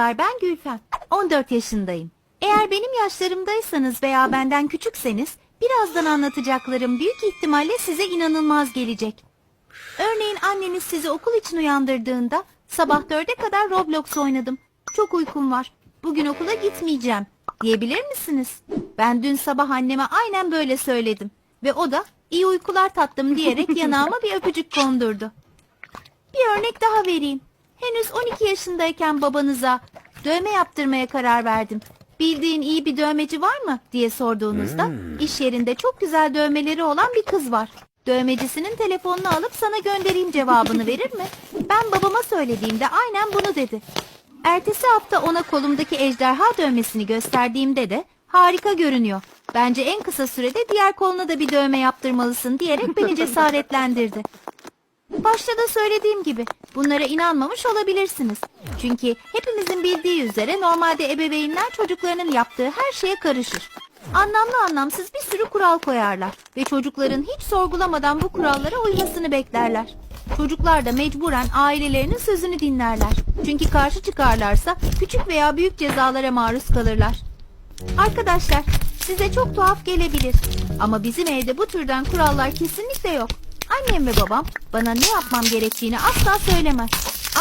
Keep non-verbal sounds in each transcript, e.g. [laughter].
Ben Gülfem. 14 yaşındayım. Eğer benim yaşlarımdaysanız veya benden küçükseniz birazdan anlatacaklarım büyük ihtimalle size inanılmaz gelecek. Örneğin anneniz sizi okul için uyandırdığında sabah 4'e kadar Roblox oynadım. Çok uykum var. Bugün okula gitmeyeceğim. Diyebilir misiniz? Ben dün sabah anneme aynen böyle söyledim. Ve o da iyi uykular tatlım diyerek [laughs] yanağıma bir öpücük kondurdu. Bir örnek daha vereyim. Henüz 12 yaşındayken babanıza dövme yaptırmaya karar verdim. Bildiğin iyi bir dövmeci var mı diye sorduğunuzda iş yerinde çok güzel dövmeleri olan bir kız var. Dövmecisinin telefonunu alıp sana göndereyim cevabını [laughs] verir mi? Ben babama söylediğimde aynen bunu dedi. Ertesi hafta ona kolumdaki ejderha dövmesini gösterdiğimde de harika görünüyor. Bence en kısa sürede diğer koluna da bir dövme yaptırmalısın diyerek beni [laughs] cesaretlendirdi. Başta da söylediğim gibi bunlara inanmamış olabilirsiniz. Çünkü hepimizin bildiği üzere normalde ebeveynler çocuklarının yaptığı her şeye karışır. Anlamlı anlamsız bir sürü kural koyarlar ve çocukların hiç sorgulamadan bu kurallara uymasını beklerler. Çocuklar da mecburen ailelerinin sözünü dinlerler. Çünkü karşı çıkarlarsa küçük veya büyük cezalara maruz kalırlar. Arkadaşlar size çok tuhaf gelebilir ama bizim evde bu türden kurallar kesinlikle yok. Annem ve babam bana ne yapmam gerektiğini asla söylemez.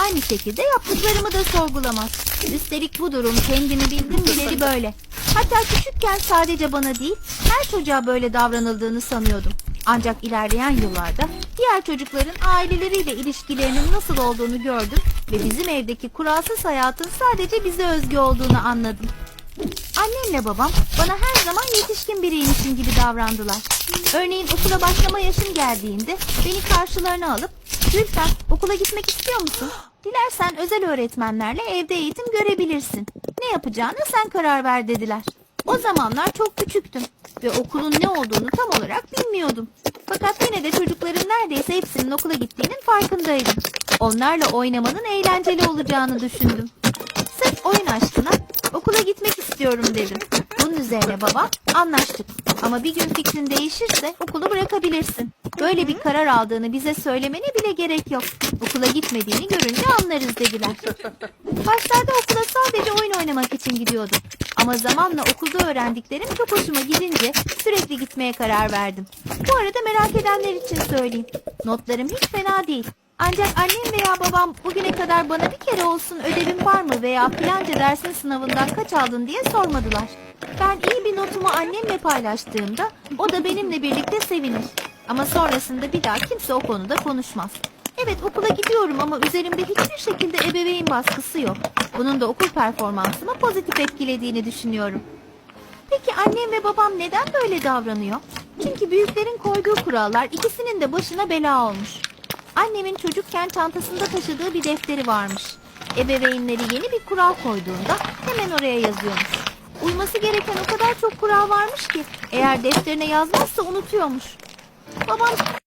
Aynı şekilde yaptıklarımı da sorgulamaz. Üstelik bu durum kendimi bildim bileli böyle. Hatta küçükken sadece bana değil her çocuğa böyle davranıldığını sanıyordum. Ancak ilerleyen yıllarda diğer çocukların aileleriyle ilişkilerinin nasıl olduğunu gördüm ve bizim evdeki kuralsız hayatın sadece bize özgü olduğunu anladım. Annemle babam bana her zaman yetişkin biriymişim gibi davrandılar. Örneğin okula başlama yaşım geldiğinde beni karşılarına alıp Gülfem okula gitmek istiyor musun? Dilersen özel öğretmenlerle evde eğitim görebilirsin. Ne yapacağına sen karar ver dediler. O zamanlar çok küçüktüm ve okulun ne olduğunu tam olarak bilmiyordum. Fakat yine de çocukların neredeyse hepsinin okula gittiğinin farkındaydım. Onlarla oynamanın eğlenceli olacağını düşündüm. Sırf oyun aşkına okula gitmek istiyorum dedim. Bunun üzerine baba anlaştık. Ama bir gün fikrin değişirse okulu bırakabilirsin. Böyle bir karar aldığını bize söylemene bile gerek yok. Okula gitmediğini görünce anlarız dediler. Başlarda okula sadece oyun oynamak için gidiyordum. Ama zamanla okulda öğrendiklerim çok hoşuma gidince sürekli gitmeye karar verdim. Bu arada merak edenler için söyleyeyim. Notlarım hiç fena değil. Ancak annem veya babam bugüne kadar bana bir kere olsun ödevim var mı veya filanca dersin sınavından kaç aldın diye sormadılar. Ben iyi bir notumu annemle paylaştığımda o da benimle birlikte sevinir. Ama sonrasında bir daha kimse o konuda konuşmaz. Evet okula gidiyorum ama üzerimde hiçbir şekilde ebeveyn baskısı yok. Bunun da okul performansımı pozitif etkilediğini düşünüyorum. Peki annem ve babam neden böyle davranıyor? Çünkü büyüklerin koyduğu kurallar ikisinin de başına bela olmuş. Annemin çocukken çantasında taşıdığı bir defteri varmış. Ebeveynleri yeni bir kural koyduğunda hemen oraya yazıyormuş. Uyması gereken o kadar çok kural varmış ki eğer defterine yazmazsa unutuyormuş. Babam